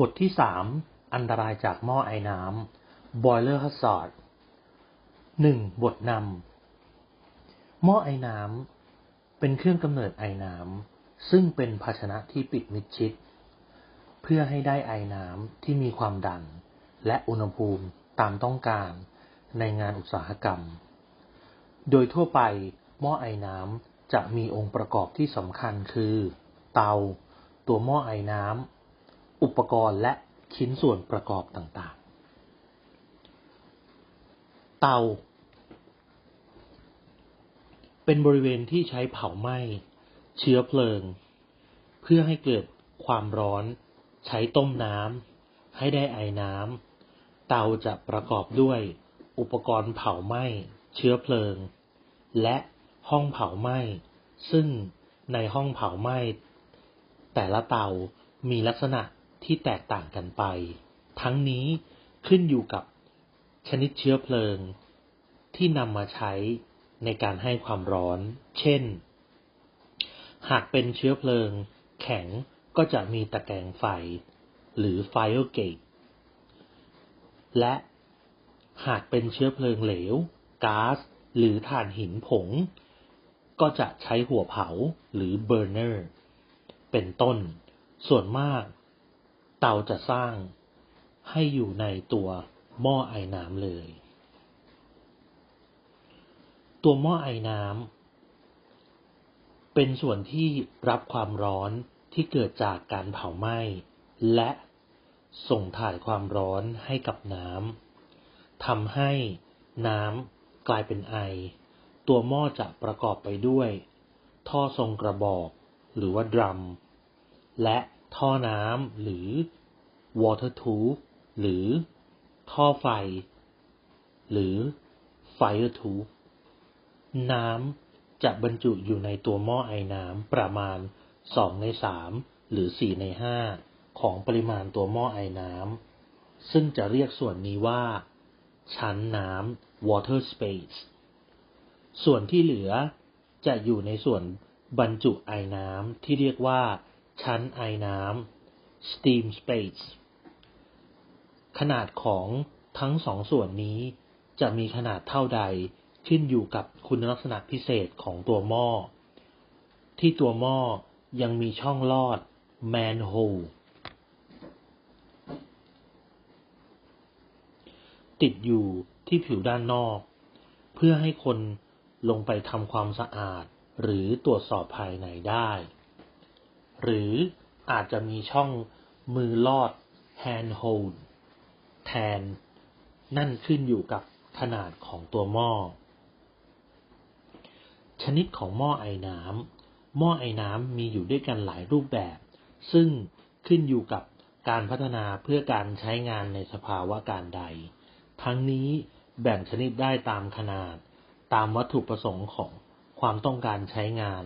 บทที่สามอันตรายจากหม้อไอ้น้ำ boiler hazard หนึ่งบทนำหม้อไอ้น้ำ เป็นเครื่องกำเนิดไอ้น้ำ ซึ่งเป็นภาชนะที่ปิดมิดชิด เพื่อให้ได้ไอ้น้ำที่มีความดัน และอุณหภูมิตามต้องการในงานอุตสาหกรรม โดยทั่วไปหม้อไอ้น้ำจะมีองค์ประกอบที่สำคัญคือ เตา ตัวหม้อไอ้น้ำ อุปกรณ์และชิ้นส่วนประกอบต่างๆ เตา เป็นบริเวณที่ใช้เผาไหม้ เชื้อเพลิง เพื่อให้เกิดความร้อน ใช้ต้มน้ำให้ได้ไอน้ำเตาจะประกอบด้วยอุปกรณ์เผาไหม้ เชื้อเพลิง และห้องเผาไหม้ ซึ่งในห้องเผาไหม้ แต่ละเตามีลักษณะ ที่แตกต่างกันไป ทั้งนี้ขึ้นอยู่กับชนิดเชื้อเพลิง ที่นำมาใช้ในการให้ความร้อน เช่น หากเป็นเชื้อเพลิง แข็งก็จะมีตะแกรงไฟ หรือ fire gate และหากเป็นเชื้อเพลิงเหลวก๊าซหรือถ่านหินผง ก็จะใช้หัวเผาหรือ burner เป็นต้น ส่วนมาก เตาจะสร้างให้อยู่ในตัวหม้อไอน้ำเลย ตัวหม้อไอน้ำเป็นส่วนที่รับความร้อนที่เกิดจากการเผาไหม้ และส่งถ่ายความร้อนให้กับน้ำทำให้น้ำกลายเป็นไอ ตัวหม้อจะประกอบไปด้วย ท่อทรงกระบอก หรือว่าดรัม และ ท่อน้ำหรือ water tube หรือท่อไฟ หรือ fire tube น้ำจะบรรจุอยู่ในตัวหม้อไอน้ำประมาณ 2 ใน 3 หรือ 4 ใน 5 ของปริมาณตัวหม้อไอน้ำซึ่งจะเรียกส่วนนี้ว่า ชั้นน้ำ water space ส่วนที่เหลือจะอยู่ในส่วนบรรจุไอน้ำที่เรียกว่า ชั้นไอน้ำ steam space ขนาดของทั้งสองส่วนนี้ จะมีขนาดเท่าใดขึ้นอยู่กับคุณลักษณะพิเศษของตัวหม้อ ที่ตัวหม้อยังมีช่องลอด manhole ติดอยู่ที่ผิวด้านนอก เพื่อให้คนลงไปทำความสะอาด หรือตรวจสอบภายในได้ หรืออาจจะมีช่องมือลอด handhold แทน นั่นขึ้นอยู่กับขนาดของตัวหม้อ ชนิดของหม้อไอน้ำหม้อไอน้ำมีอยู่ด้วยกันหลายรูปแบบ ซึ่งขึ้นอยู่กับการพัฒนาเพื่อการใช้งานในสภาวะการใด ทั้งนี้แบ่งชนิดได้ตามขนาด ตามวัตถุประสงค์ของความต้องการใช้งาน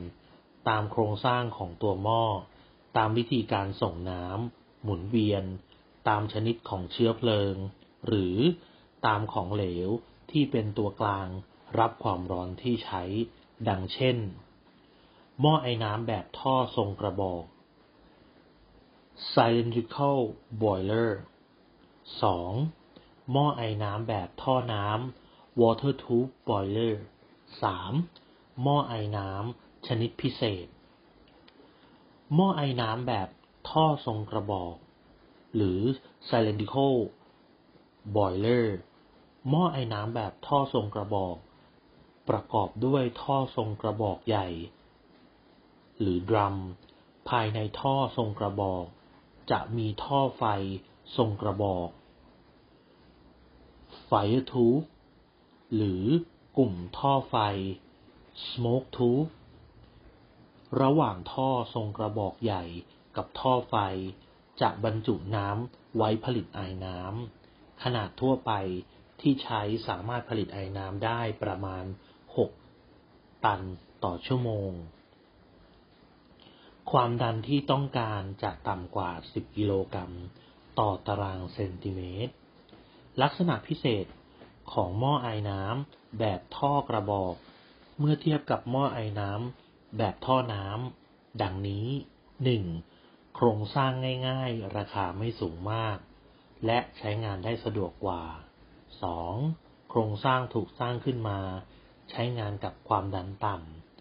ตามโครงสร้างของตัวหม้อ ตามวิธีการส่งน้ำ หมุนเวียน ตามชนิดของเชื้อเพลิง หรือตามของเหลวที่เป็นตัวกลางรับความร้อนที่ใช้ ดังเช่น หม้อไอน้ำแบบท่อทรงกระบอก cylindrical boiler 2. หม้อไอน้ำแบบท่อน้ำ water tube boiler 3. หม้อไอน้ำ ชนิดพิเศษ หม้อไอน้ำแบบท่อทรงกระบอก หรือ cylindrical boiler หม้อไอน้ำแบบท่อทรงกระบอก ประกอบด้วยท่อทรงกระบอกใหญ่ หรือดรัม ภายในท่อทรงกระบอก จะมีท่อไฟทรงกระบอก Fire tube หรือกลุ่มท่อไฟ Smoke tube ระหว่างท่อทรงกระบอกใหญ่กับท่อไฟ จะบรรจุน้ำไว้ผลิตไอน้ำขนาดทั่วไปที่ใช้สามารถผลิตไอน้ำได้ประมาณ 6 ตันต่อชั่วโมง ความดันที่ต้องการจะต่ำกว่า 10 กิโลกรัมต่อตารางเซนติเมตร ลักษณะพิเศษของหม้อไอน้ำแบบท่อกระบอก เมื่อเทียบกับหม้อไอน้ำ แบบท่อน้ำดังนี้ 1. โครงสร้างง่ายๆ ราคาไม่สูงมาก และใช้งานได้สะดวกกว่า 2. โครงสร้างถูกสร้างขึ้นมา ใช้งานกับความดันต่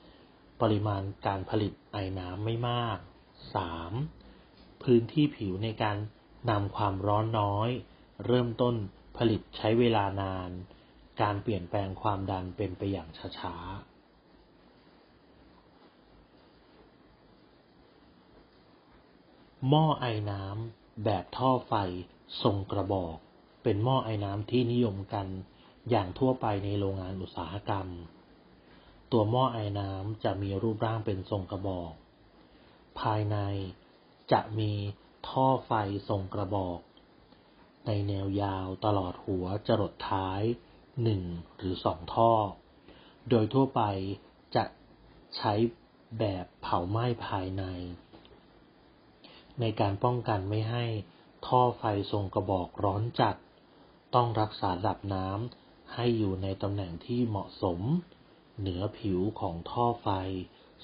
ำ ปริมาณการผลิตไอน้ำไม่มาก 3. พื้นที่ผิวในการนำความร้อนน้อย เริ่มต้นผลิตใช้เวลานาน การเปลี่ยนแปลงความดันเป็นไปอย่างช้าๆ หม้อไอน้ำแบบท่อไฟทรงกระบอก เป็นหม้อไอน้ำที่นิยมกันอย่างทั่วไปในโรงงานอุตสาหกรรม ตัวหม้อไอน้ำจะมีรูปร่างเป็นทรงกระบอก ภายในจะมีท่อไฟทรงกระบอก ในแนวยาวตลอดหัวจรดท้ายหนึ่งหรือสองท่อ โดยทั่วไปจะใช้แบบเผาไหม้ภายใน ในการป้องกันไม่ให้ท่อไฟทรงกระบอกร้อนจัด ต้องรักษาระดับน้ำให้อยู่ในตำแหน่งที่เหมาะสม เหนือผิวของท่อไฟ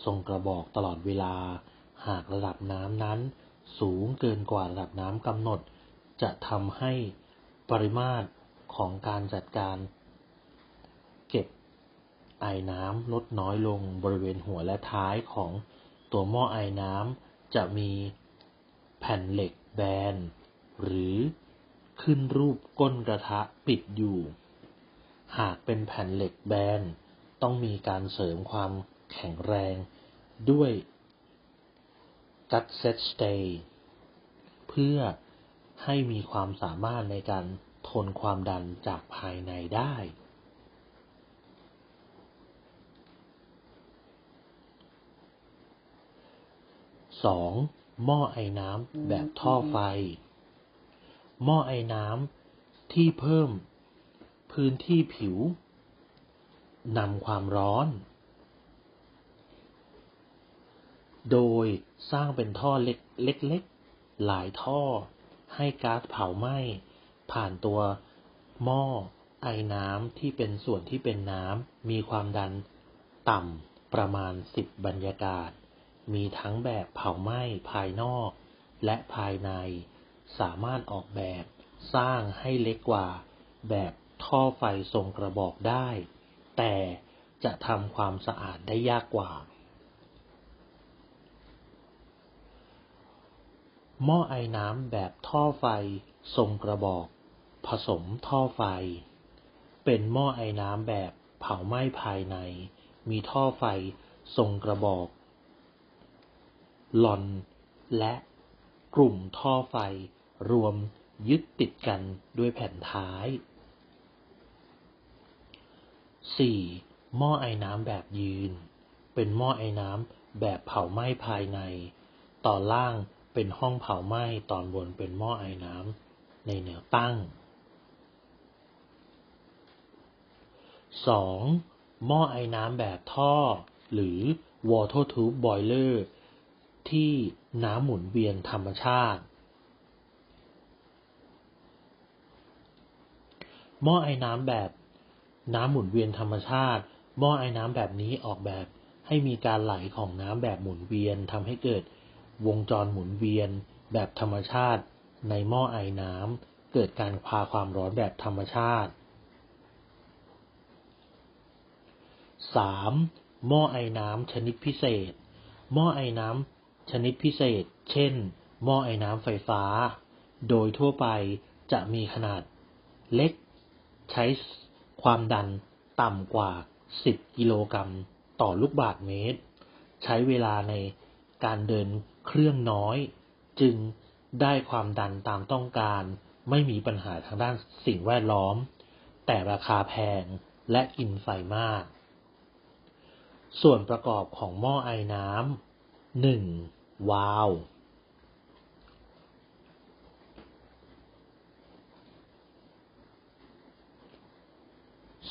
ทรงกระบอกตลอดเวลา หากระดับน้ำนั้น สูงเกินกว่าระดับน้ำกำหนด จะทำให้ปริมาตรของการจัดการ เก็บไอน้ำลดน้อยลงบริเวณหัวและท้ายของตัวหม้อไอน้ำจะมี แผ่นเหล็กแบน หรือขึ้นรูปก้นกระทะปิดอยู่ หากเป็นแผ่นเหล็กแบน ต้องมีการเสริมความแข็งแรงด้วยกัตเซตสเตย์เพื่อให้มีความสามารถในการทนความดันจากภายในได้ สอง หม้อไอน้ำแบบท่อไฟ หม้อไอน้ำที่เพิ่มพื้นที่ผิวนำความร้อน โดยสร้างเป็นท่อเล็กๆ หลายท่อให้ก๊าซเผาไหม้ผ่านตัวหม้อไอน้ำที่เป็นส่วนที่เป็นน้ำมีความดันต่ำประมาณ 10 บรรยากาศ มีทั้งแบบเผาไหม้ภายนอก และภายใน สามารถออกแบบสร้างให้เล็กกว่า แบบท่อไฟทรงกระบอกได้ แต่จะทำความสะอาดได้ยากกว่า หม้อไอ้น้ำแบบท่อไฟทรงกระบอก ผสมท่อไฟ เป็นหม้อไอ้น้ำแบบเผาไหม้ภายใน มีท่อไฟทรงกระบอก หลอน และกลุ่มท่อไฟรวมยึดติดกันด้วยแผ่นท้าย 4. หม้อไอน้ำแบบยืน เป็นหม้อไอน้ำแบบเผาไหม้ภายใน ตอนล่างเป็นห้องเผาไหม้ตอนบนเป็นหม้อไอน้ำในแนวตั้ง 2. หม้อไอน้ำแบบท่อ หรือ water tube boiler ที่น้ำหมุนเวียนธรรมชาติ หม้อไอ้น้ำแบบน้ำหมุนเวียนธรรมชาติ หม้อไอ้น้ำแบบนี้ออกแบบให้มีการไหลของน้ำแบบหมุนเวียนทำให้เกิดวงจรหมุนเวียนแบบธรรมชาติในหม้อไอ้น้ำเกิดการพาความร้อนแบบธรรมชาติ 3. หม้อไอ้น้ำชนิดพิเศษ หม้อไอ้น้ำ ชนิดพิเศษ เช่น หม้อไอ้น้ำไฟฟ้า โดยทั่วไปจะมีขนาดเล็ก ใช้ความดันต่ำกว่า 10 กิโลกรัมต่อลูกบาศก์เมตร ใช้เวลาในการเดินเครื่องน้อย จึงได้ความดันตามต้องการ ไม่มีปัญหาทางด้านสิ่งแวดล้อม แต่ราคาแพงและกินไฟมาก ส่วนประกอบของหม้อไอน้ำหนึ่ง วาว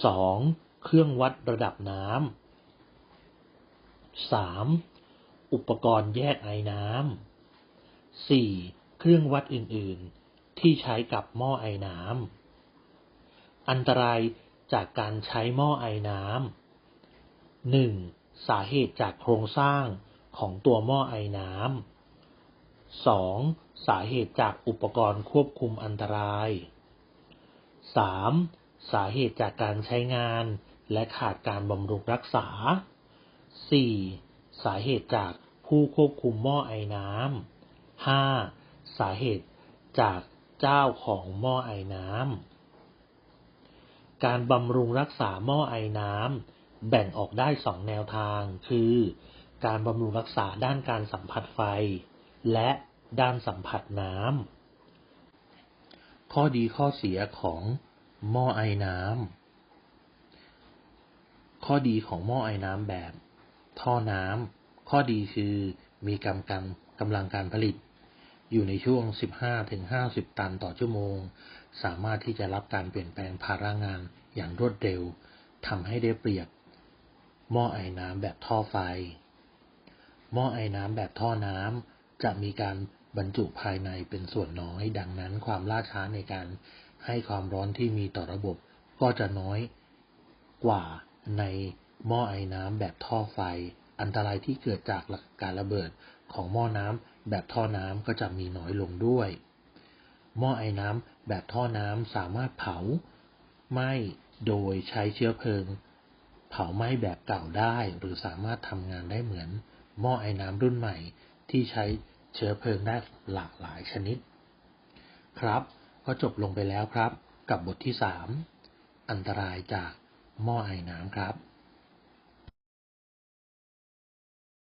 สอง เครื่องวัดระดับน้ำสามอุปกรณ์แยกไอน้ำสี่เครื่องวัดอื่น ๆ ที่ใช้กับหม้อไอน้ำ อันตรายจากการใช้หม้อไอน้ำหนึ่งสาเหตุจากโครงสร้าง ของตัวหม้อไอน้ 2. สาเหตุจากอุปกรณ์ควบคุมอันตราย 3. สาเหตุจากการใช้งานและขาดการบำรุงรักษา 4. สาเหตุจากผู้ควบคุมหม้อไอน้ำ 5. สาเหตุจากเจ้าของหม้อไอน้ำการบำรุงรักษาหม้อไอน้ำแบ่งออกได้สองแนวทาง คือ การบำรุงรักษาด้านการสัมผัสไฟ และด้านสัมผัสน้ำ ข้อดีข้อเสียของหม้อไอน้ำ ข้อดีของหม้อไอน้ำแบบ ท่อน้ำ ข้อดีคือมีกำกันกำลังการผลิต อยู่ในช่วง 15-50 ตันต่อชั่วโมง สามารถที่จะรับการเปลี่ยนแปลงภาระงานอย่างรวดเร็วทำให้ได้เปรียบหม้อไอน้ำแบบท่อไฟ หม้อไอน้ำแบบท่อน้ำจะมีการบรรจุภายในเป็นส่วนน้อย ดังนั้นความล่าช้าในการให้ความร้อนที่มีต่อระบบก็จะน้อยกว่าในหม้อไอน้ำแบบท่อไฟ อันตรายที่เกิดจากการระเบิดของหม้อน้ำแบบท่อน้ำก็จะมีน้อยลงด้วย หม้อไอน้ำแบบท่อน้ำสามารถเผาไหม้โดยใช้เชื้อเพลิง เผาไหม้แบบเก่าได้ หรือสามารถทำงานได้เหมือน หม้อไอ้น้ำรุ่นใหม่ที่ใช้เชื้อเพลิงได้หลากหลายชนิด ครับ ก็จบลงไปแล้วครับ กับบทที่ 3 อันตรายจากหม้อไอ้น้ำครับ